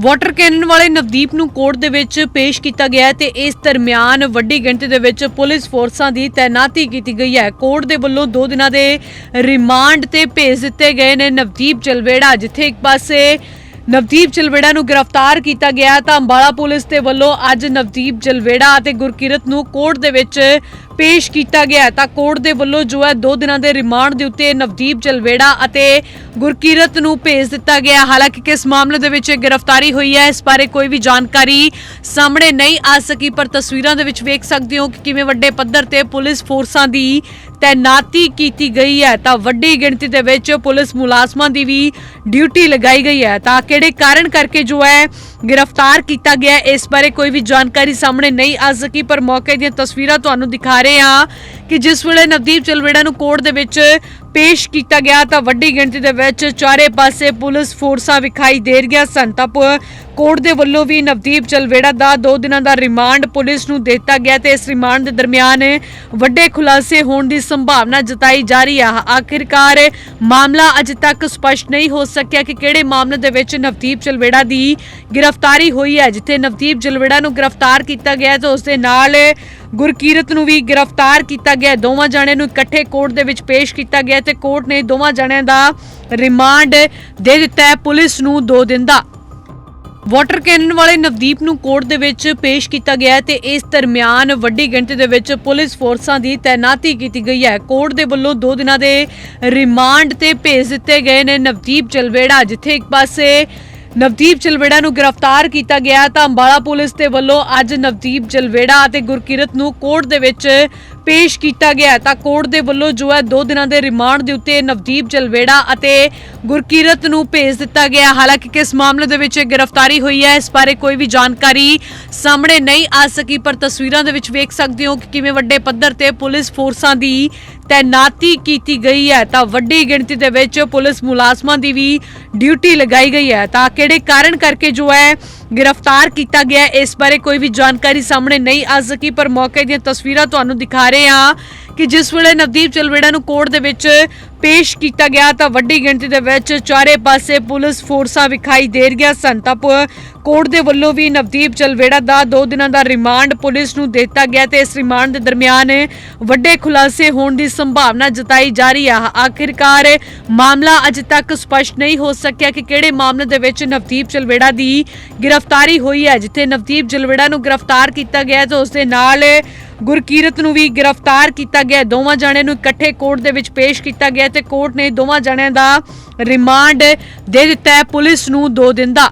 Water Canon ਵਾਲੇ ਨਵਦੀਪ ਨੂੰ court ਦੇ ਵਿੱਚ ਪੇਸ਼ ਕੀਤਾ ਗਿਆ ਹੈ ਤੇ ਇਸ ਦਰਮਿਆਨ ਵੱਡੀ ਗਿਣਤੀ ਦੇ ਵਿੱਚ ਪੁਲਿਸ ਫੋਰਸਾਂ ਦੀ ਤਾਇਨਾਤੀ ਕੀਤੀ ਗਈ ਹੈ। ਕੋਰਟ ਦੇ ਵੱਲੋਂ 2 ਦਿਨਾਂ ਦੇ ਰਿਮਾਂਡ ਤੇ ਭੇਜ ਦਿੱਤੇ ਗਏ ਨੇ ਨਵਦੀਪ ਚਲਵੇੜਾ ਜਿੱਥੇ ਇੱਕ ਪਾਸੇ ਨਵਦੀਪ ਜਲਵੇੜਾ ਨੂੰ ਗ੍ਰਿਫਤਾਰ ਕੀਤਾ ਗਿਆ ਤਾਂ ਅੰਬਾਲਾ ਪੁਲਿਸ ਦੇ ਵੱਲੋਂ ਅੱਜ ਨਵਦੀਪ ਜਲਵੇੜਾ ਅਤੇ ਗੁਰਕਿਰਤ ਨੂੰ ਕੋਰਟ ਦੇ ਵਿੱਚ ਪੇਸ਼ ਕੀਤਾ ਗਿਆ ਤਾਂ ਕੋਰਟ ਦੇ ਵੱਲੋਂ ਜੋ ਹੈ 2 ਦਿਨਾਂ ਦੇ ਰਿਮਾਂਡ ਦੇ ਉੱਤੇ ਨਵਦੀਪ ਜਲਵੇੜਾ ਅਤੇ ਗੁਰਕੀਰਤ ਨੂੰ ਭੇਜ ਦਿੱਤਾ ਗਿਆ। ਹਾਲਾਂਕਿ ਕਿਸ ਮਾਮਲੇ ਦੇ ਵਿੱਚ ਇਹ ਗ੍ਰਿਫਤਾਰੀ ਹੋਈ ਹੈ, ਇਸ ਬਾਰੇ ਕੋਈ ਵੀ ਜਾਣਕਾਰੀ ਸਾਹਮਣੇ ਨਹੀਂ ਆ ਸਕੀ, ਪਰ ਤਸਵੀਰਾਂ ਦੇ ਵਿੱਚ ਵੇਖ ਸਕਦੇ ਹੋ ਕਿ ਕਿਵੇਂ ਵੱਡੇ ਪੱਧਰ ਤੇ ਪੁਲਿਸ ਫੋਰਸਾਂ ਦੀ ਤੈਨਾਤੀ ਕੀਤੀ ਗਈ ਹੈ। ਤਾਂ ਵੱਡੀ ਗਿਣਤੀ ਦੇ ਵਿੱਚ ਪੁਲਿਸ ਮੁਲਾਜ਼ਮਾਂ ਦੀ ਵੀ ਡਿਊਟੀ ਲਗਾਈ ਗਈ ਹੈ। ਤਾਂ ਕਿਹੜੇ ਕਾਰਨ ਕਰਕੇ ਜੋ ਹੈ ਗ੍ਰਿਫਤਾਰ ਕੀਤਾ ਗਿਆ ਇਸ ਬਾਰੇ ਕੋਈ ਵੀ ਜਾਣਕਾਰੀ ਸਾਹਮਣੇ ਨਹੀਂ ਆ ਸਕੀ, ਪਰ ਮੌਕੇ ਦੀਆਂ ਤਸਵੀਰਾਂ ਤੁਹਾਨੂੰ ਦਿਖਾ ਰਹੇ ਹਾਂ। ਕਿ ਜਿਸ ਵੇਲੇ ਨਵਦੀਪ ਚਲਵੇੜਾ ਨੂੰ ਕੋਰਟ ਦੇ ਵਿੱਚ ਪੇਸ਼ ਕੀਤਾ ਗਿਆ ਤਾਂ ਵੱਡੀ ਗਿਣਤੀ ਦੇ ਵਿੱਚ ਚਾਰੇ ਪਾਸੇ ਪੁਲਿਸ ਫੋਰਸਾਂ ਵਿਖਾਈ ਦੇ ਰਹੀਆਂ ਸਨ। ਤਾਂ ਪ- ਕੋਰਟ ਦੇ ਵੱਲੋਂ ਵੀ ਨਵਦੀਪ ਚਲਵੇੜਾ ਦਾ 2 ਦਿਨਾਂ ਦਾ ਰਿਮਾਂਡ ਪੁਲਿਸ ਨੂੰ ਦਿੱਤਾ ਗਿਆ ਤੇ ਇਸ ਰਿਮਾਂਡ ਦੇ ਦਰਮਿਆਨ ਵੱਡੇ ਖੁਲਾਸੇ ਹੋਣ ਦੀ ਸੰਭਾਵਨਾ ਜਤਾਈ ਜਾ ਰਹੀ ਹੈ ਆਖਿਰਕਾਰ ਮਾਮਲਾ ਅਜੇ ਤੱਕ ਸਪਸ਼ਟ ਨਹੀਂ ਹੋ ਸਕਿਆ ਕਿ ਕਿਹੜੇ ਮਾਮਲੇ ਦੇ ਵਿੱਚ ਨਵਦੀਪ ਚਲਵੇੜਾ ਦੀ ਗ੍ਰਿਫਤਾਰੀ ਹੋਈ ਹੈ। ਜਿੱਥੇ ਨਵਦੀਪ ਜਲਵੇੜਾ ਨੂੰ ਗ੍ਰਿਫਤਾਰ ਕੀਤਾ ਗਿਆ ਹੈ ਤੇ ਉਸ ਦੇ ਨਾਲ ਗੁਰਕੀਰਤ ਨੂੰ ਵੀ ਗ੍ਰਿਫਤਾਰ ਕੀਤਾ ਗਿਆ ਦੋਵਾਂ ਜਣਿਆਂ ਨੂੰ ਇਕੱਠੇ ਕੋਰਟ ਦੇ ਵਿੱਚ ਪੇਸ਼ ਕੀਤਾ ਗਿਆ ਤੇ ਕੋਰਟ ਨੇ ਦੋਵਾਂ ਜਣਿਆਂ ਦਾ ਰਿਮਾਂਡ ਦੇ ਦਿੱਤਾ ਹੈ। ਪੁਲਿਸ ਨੂੰ 2 ਦਿਨ ਦਾ ਵਾਟਰ ਕੈਨਨ ਵਾਲੇ ਨਵਦੀਪ ਨੂੰ ਕੋਰਟ ਦੇ ਵਿੱਚ ਪੇਸ਼ ਕੀਤਾ ਗਿਆ ਤੇ ਇਸ ਦਰਮਿਆਨ ਵੱਡੀ ਗਿਣਤੀ ਦੇ ਵਿੱਚ ਪੁਲਿਸ ਫੋਰਸਾਂ ਦੀ ਤਾਇਨਾਤੀ ਕੀਤੀ ਗਈ ਹੈ। ਕੋਰਟ ਦੇ ਵੱਲੋਂ 2 ਦਿਨਾਂ ਦੇ ਰਿਮਾਂਡ ਤੇ ਭੇਜ ਦਿੱਤੇ ਗਏ ਨੇ ਨਵਦੀਪ ਜਲਵੇੜਾ, ਜਿੱਥੇ ਇੱਕ ਪਾਸੇ ਨਵਦੀਪ ਜਲਵੇੜਾ ਨੂੰ ਗ੍ਰਿਫਤਾਰ ਕੀਤਾ ਗਿਆ ਤਾਂ ਅੰਬਾਲਾ ਪੁਲਿਸ ਦੇ ਵੱਲੋਂ ਅੱਜ ਨਵਦੀਪ ਜਲਵੇੜਾ ਅਤੇ ਗੁਰਕਿਰਤ ਨੂੰ ਕੋਰਟ ਦੇ ਵਿੱਚ ਪੇਸ਼ ਕੀਤਾ ਗਿਆ ਤਾਂ ਕੋਰਟ ਦੇ ਵੱਲੋਂ ਜੋ ਹੈ 2 ਦਿਨਾਂ ਦੇ ਰਿਮਾਂਡ ਦੇ ਉੱਤੇ ਨਵਦੀਪ ਜਲਵੇੜਾ ਅਤੇ ਗੁਰਕੀਰਤ ਨੂੰ ਭੇਜ ਦਿੱਤਾ ਗਿਆ ਹਾਲਾਂਕਿ ਕਿਸ ਮਾਮਲੇ ਦੇ ਵਿੱਚ ਇਹ ਗ੍ਰਿਫਤਾਰੀ ਹੋਈ ਹੈ, ਇਸ ਬਾਰੇ ਕੋਈ ਵੀ ਜਾਣਕਾਰੀ ਸਾਹਮਣੇ ਨਹੀਂ ਆ ਸਕੀ, ਪਰ ਤਸਵੀਰਾਂ ਦੇ ਵਿੱਚ ਵੇਖ ਸਕਦੇ ਹੋ ਕਿ ਕਿਵੇਂ ਵੱਡੇ ਪੱਧਰ ਤੇ ਪੁਲਿਸ ਫੋਰਸਾਂ ਦੀ ਤੈਨਾਤੀ ਕੀਤੀ ਗਈ ਹੈ। ਤਾਂ ਵੱਡੀ ਗਿਣਤੀ ਦੇ ਵਿੱਚ ਪੁਲਿਸ ਮੁਲਾਜ਼ਮਾਂ ਦੀ ਵੀ ਡਿਊਟੀ ਲਗਾਈ ਗਈ ਹੈ। ਤਾਂ ਕਿਹੜੇ ਕਾਰਨ ਕਰਕੇ ਜੋ ਹੈ ਗ੍ਰਿਫਤਾਰ ਕੀਤਾ ਗਿਆ ਇਸ ਬਾਰੇ ਕੋਈ ਵੀ ਜਾਣਕਾਰੀ ਸਾਹਮਣੇ ਨਹੀਂ ਆ ਸਕੀ, ਪਰ ਮੌਕੇ ਦੀਆਂ ਤਸਵੀਰਾਂ ਤੁਹਾਨੂੰ ਦਿਖਾ ਰਹੇ ਹਾਂ। ਕਿ ਜਿਸ ਵੇਲੇ ਨਵਦੀਪ ਚਲਵੇੜਾ ਨੂੰ ਕੋਰਟ ਦੇ ਵਿੱਚ ਪੇਸ਼ ਕੀਤਾ ਗਿਆ ਤਾਂ ਵੱਡੀ ਗਿਣਤੀ ਦੇ ਵਿੱਚ ਚਾਰੇ ਪਾਸੇ ਪੁਲਿਸ ਫੋਰਸਾਂ ਵਿਖਾਈ ਦੇ ਰਹੀਆਂ ਸਨ। ਤਾਂ ਪ- ਕੋਰਟ ਦੇ ਵੱਲੋਂ ਵੀ ਨਵਦੀਪ ਚਲਵੇੜਾ ਦਾ 2 ਦਿਨਾਂ ਦਾ ਰਿਮਾਂਡ ਪੁਲਿਸ ਨੂੰ ਦਿੱਤਾ ਗਿਆ ਤੇ ਇਸ ਰਿਮਾਂਡ ਦੇ ਦਰਮਿਆਨ ਵੱਡੇ ਖੁਲਾਸੇ ਹੋਣ ਦੀ ਸੰਭਾਵਨਾ ਜਤਾਈ ਜਾ ਰਹੀ ਹੈ ਆਖਿਰਕਾਰ ਮਾਮਲਾ ਅਜੇ ਤੱਕ ਸਪਸ਼ਟ ਨਹੀਂ ਹੋ ਸਕਿਆ ਕਿ ਕਿਹੜੇ ਮਾਮਲੇ ਦੇ ਵਿੱਚ ਨਵਦੀਪ ਚਲਵੇੜਾ ਦੀ ਗ੍ਰਿਫਤਾਰੀ ਹੋਈ ਹੈ। ਜਿੱਥੇ ਨਵਦੀਪ ਜਲਵੇੜਾ ਨੂੰ ਗ੍ਰਿਫਤਾਰ ਕੀਤਾ ਗਿਆ ਤੇ ਉਸ ਦੇ ਨਾਲ ਗੁਰਕੀਰਤ ਨੂੰ ਵੀ ਗ੍ਰਿਫਤਾਰ ਕੀਤਾ ਗਿਆ ਦੋਵਾਂ ਜਣਿਆਂ ਨੂੰ ਇਕੱਠੇ ਕੋਰਟ ਦੇ ਵਿੱਚ ਪੇਸ਼ ਕੀਤਾ ਗਿਆ ਤੇ ਕੋਰਟ ਨੇ ਦੋਵਾਂ ਜਣਿਆਂ ਦਾ ਰਿਮਾਂਡ ਦੇ ਦਿੱਤਾ ਹੈ। ਪੁਲਿਸ ਨੂੰ 2 ਦਿਨ ਦਾ